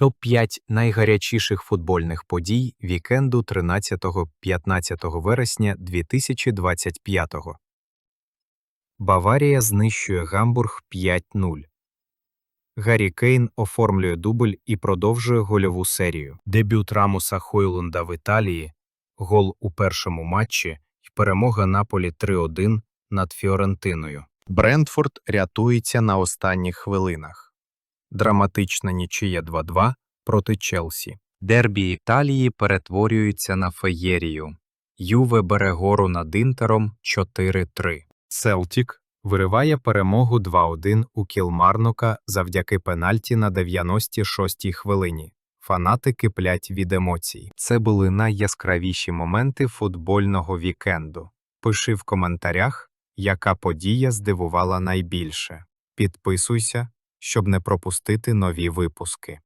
Топ-5 найгарячіших футбольних подій вікенду 13-15 вересня 2025-го. Баварія знищує Гамбург 5-0. Гаррі Кейн оформлює дубль і продовжує гольову серію. Дебют Рамуса Хойлунда в Італії, гол у першому матчі і перемога Наполі 3-1 над Фіорентиною. Брентфорд рятується на останніх хвилинах. Драматична нічия 2-2 проти Челсі. Дербі Італії перетворюється на феєрію. Юве бере гору над Інтером 4-3. Селтік вириває перемогу 2-1 у Кілмарнока завдяки пенальті на 96-й хвилині. Фанати киплять від емоцій. Це були найяскравіші моменти футбольного вікенду. Пиши в коментарях, яка подія здивувала найбільше. Підписуйся, щоб не пропустити нові випуски.